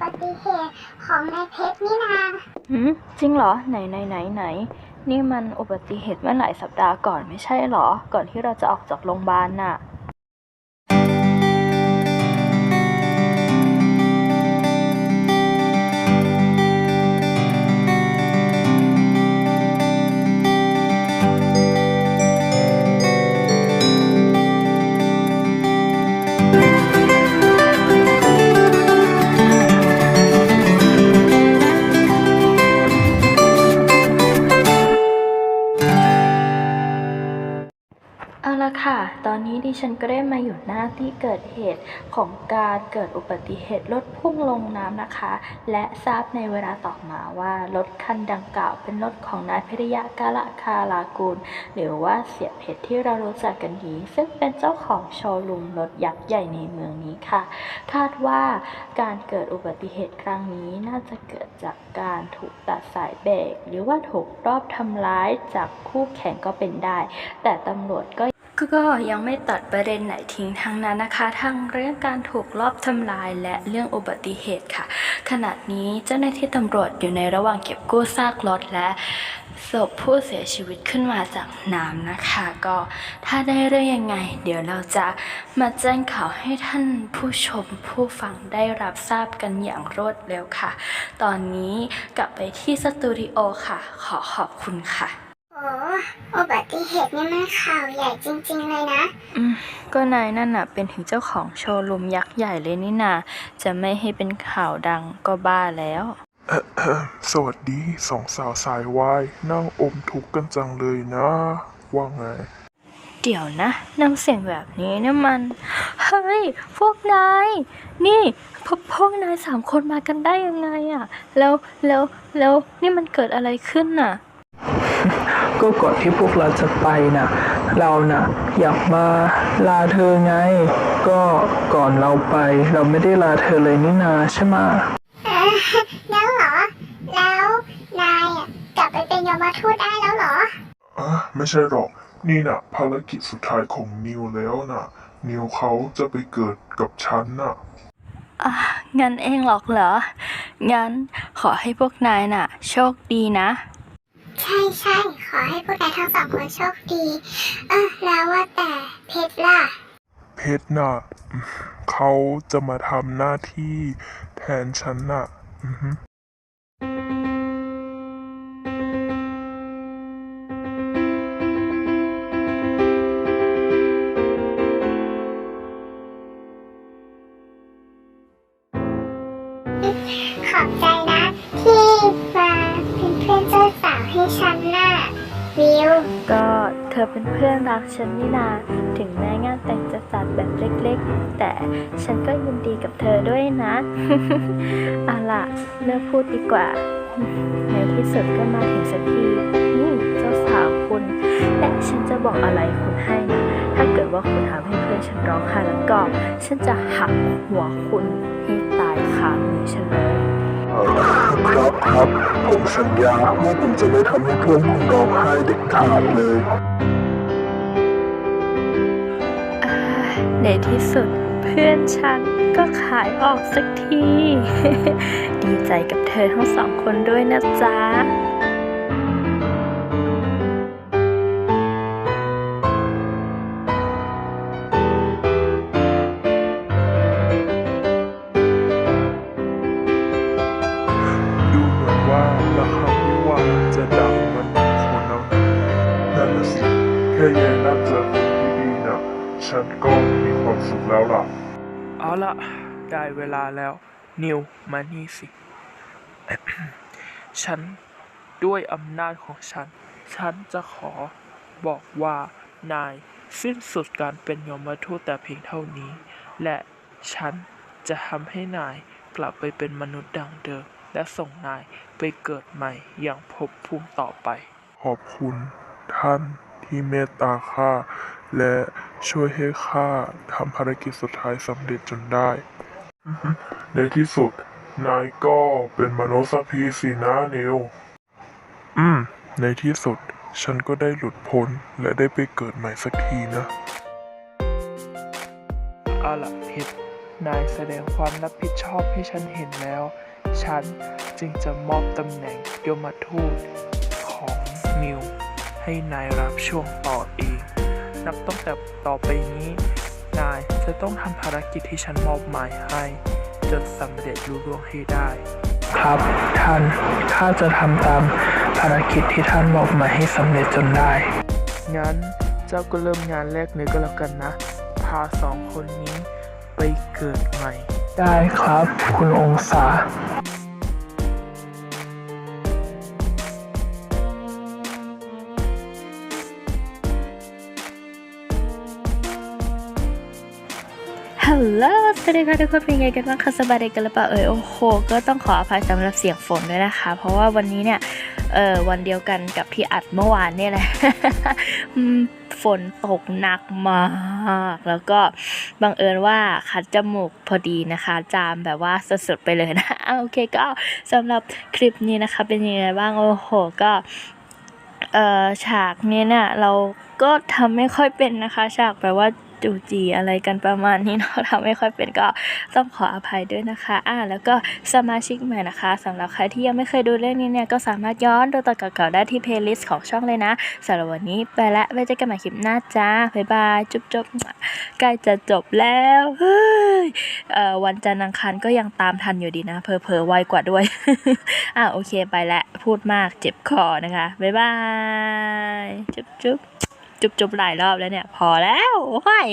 บัติเหตุของนายเพชรนี่นาหืมจริงเหรอ ไหนไหนไหนไหน นี่มันอุบัติเหตุเมื่อหลายสัปดาห์ก่อนไม่ใช่เหรอ ก่อนที่เราจะออกจากโรงพยาบาลน่ะ ฉันก็ได้มาอยู่หน้าที่เกิดเหตุของการเกิดอุบัติเหตุรถพุ่งลงน้ำนะคะ และทราบในเวลาต่อมาว่ารถคันดังกล่าวเป็นรถของนายพิริยะกาละคาลากูล หรือว่าเสียเพชรที่เรารู้จักกันดีซึ่งเป็นเจ้าของโชว์รูมรถยักษ์ใหญ่ในเมืองนี้ค่ะ คาดว่าการเกิดอุบัติเหตุครั้งนี้น่าจะเกิดจากการถูกตัดสายเบรกหรือว่าถูกรอบทำร้ายจากคู่แข่งก็เป็นได้ แต่ตำรวจก็ ก็ยังไม่ตัดประเด็นไหนทิ้งทั้งนั้นนะคะ ทั้งเรื่องการถูกลอบทำลายและเรื่องอุบัติเหตุค่ะ ขณะนี้เจ้าหน้าที่ตำรวจอยู่ในระหว่างเก็บกู้ซากรถและศพผู้เสียชีวิตขึ้นมาจากน้ำนะคะ ก็ถ้าได้เรื่องยังไง เดี๋ยวเราจะมาแจ้งข่าวให้ท่านผู้ชมผู้ฟังได้รับทราบกันอย่างรวดเร็วค่ะ ตอนนี้กลับไปที่สตูดิโอค่ะ ขอขอบคุณค่ะ อ้อุบัติเหตุนี่มันข่าวใหญ่จริง ๆ เลยนะ อืมก็นายนั่นน่ะ เป็นถึงเจ้าของโชว์รูมยักษ์ใหญ่เลยนี่นา จะไม่ให้เป็นข่าวดังก็บ้าแล้วสวัสดีสองสาวสายวายนั่งอมทุกข์กันจังเลยนะ ว่าไง เดี๋ยวนะน้ำเสียงแบบนี้เนี่ยมัน เฮ้ย พวกนาย นี่พวกพวกนายสามคนมากันได้ยังไงอะแล้วแล้วแล้วนี่มันเกิดอะไรขึ้นน่ะ ก็ก่อนที่พวกเราจะไปน่ะ เราน่ะอยากมาลาเธอไง ก็ก่อนเราไป เราไม่ได้ลาเธอเลยนี่นาใช่ไหมะเออแล้วเหรอ แล้วนายอะกลับไปเป็นยมทูตได้แล้วเหรออะไม่ใช่หรอก นี่น่ะภารกิจสุดท้ายของนิวแล้วน่ะ นิวเขาจะไปเกิดกับฉันน่ะอะงั้นเองหรอกเหรอ งั้นขอให้พวกนายน่ะ โชคดีนะ ใช่ใช่ขอให้พวกนายทั้งสองคนโชคดี เออแล้วว่าแต่เพชรล่ะ เพชรน่ะอืมเขาจะมาทำหน้าที่แทนฉันน่ะอือฮึขอบใจ ให้ฉันน่ะวิวก็เธอเป็นเพื่อนรักฉันนี่นาถึงแม้งานแต่งจะจัดแบบเล็กๆ แต่ฉันก็ยินดีกับเธอด้วยนะเอาล่ะเลิกพูดดีกว่า ในที่สุดก็มาถึงสักทีนี่เจ้าสาวคุณ และฉันจะบอกอะไรคุณให้นะถ้าเกิดว่าคุณทำให้เพื่อนฉันร้องไห้แล้วก็ ฉันจะหักหัวคุณให้ตายคามือฉันเลย รับครับ ผมสัญญาว่าผมจะไม่ทำให้เพื่อนผมร้องไห้เด็ดขาดเลย อ่าในที่สุดเพื่อนฉันก็ขายออกสักที ดีใจกับเธอทั้งสองคนด้วยนะจ๊ะ ค่แย่นัดเจอคนที่ดีน่ะฉันก็มีความสุขแล้วล่ะ เอาละได้เวลาแล้ว นิวมานี่สิ ฉันด้วยอำนาจของฉัน ฉันจะขอบอกว่านายสิ้นสุดการเป็นยมทูตแต่เพียงเท่านี้ และฉันจะทำให้นายกลับไปเป็นมนุษย์ดังเดิม และส่งนายไปเกิดใหม่อย่างภพภูมิต่อไป ขอบคุณท่าน ที่เมตตาข้าและช่วยให้ข้าทำภารกิจสุดท้ายสำเร็จจนได้ ในที่สุด นายก็เป็นมนุษย์สักทีสินะนิว อืม ในที่สุด ฉันก็ได้หลุดพ้นและได้ไปเกิดใหม่สักทีนะเอาล่ะเพชรนายแสดงความรับผิดชอบให้ฉันเห็นแล้ว ฉันจึงจะมอบตำแหน่งยมทูตของมิว ให้นายรับช่วงต่อเองนับตั้งแต่ต่อไปนี้ นายจะต้องทำภารกิจที่ฉันมอบหมายให้ จนสำเร็จลุล่วงให้ได้ ครับท่านข้าจะทำตามภารกิจที่ท่านมอบหมายให้สำเร็จจนได้ งั้นเจ้าก็เริ่มงานแรกเลยก็แล้วกันนะ พาสองคนนี้ไปเกิดใหม่ ได้ครับ คุณองศา ฮัลโหลสวัสดีค่ะทุกคนเป็นไงกันบ้างคะสบายดีกันหรือเปล่าเอ่ยโอ้โห ก็ต้องขออภัยสำหรับเสียงฝนด้วยนะคะ เพราะว่าวันนี้เนี่ยเออวันเดียวกันกับที่อัดเมื่อวานเนี่ยแหละฝนตกหนักมาก แล้วก็บังเอิญว่าคัดจมูกพอดีนะคะ จามแบบว่าสุดๆไปเลยนะโอเคก็สำหรับคลิปนี้นะคะ เป็นยังไงบ้างโอ้โหก็เออฉากนี้เนี่ยเราก็ทำไม่ค่อยเป็นนะคะ ฉากแบบว่า จูจีอะไรกันประมาณนี้เนาะทำไม่ค่อยเป็นก็ต้องขออภัยด้วยนะคะอ่าแล้วก็สมาชิกใหม่นะคะสำหรับใครที่ยังไม่เคยดูเรื่องนี้เนี่ยก็สามารถย้อนดูตอนเก่าๆได้ที่เพลย์ลิสต์ของช่องเลยนะสำหรับวันนี้ไปละไว้เจอกันใหม่คลิปหน้าจ้าบ๊ายบายจุ๊บจุ๊บใกล้จะจบแล้วเฮ้ยเอ่อวันจันทร์อังคารก็ยังตามทันอยู่ดีนะเพอเพอๆไวกว่าด้วยอะโอเคไปล้วพูดมากเจ็บคอนะคะบ๊ายบายจุ๊บจุ๊บ จุบๆหลายรอบแล้วเนี่ย พอแล้วโอ้ย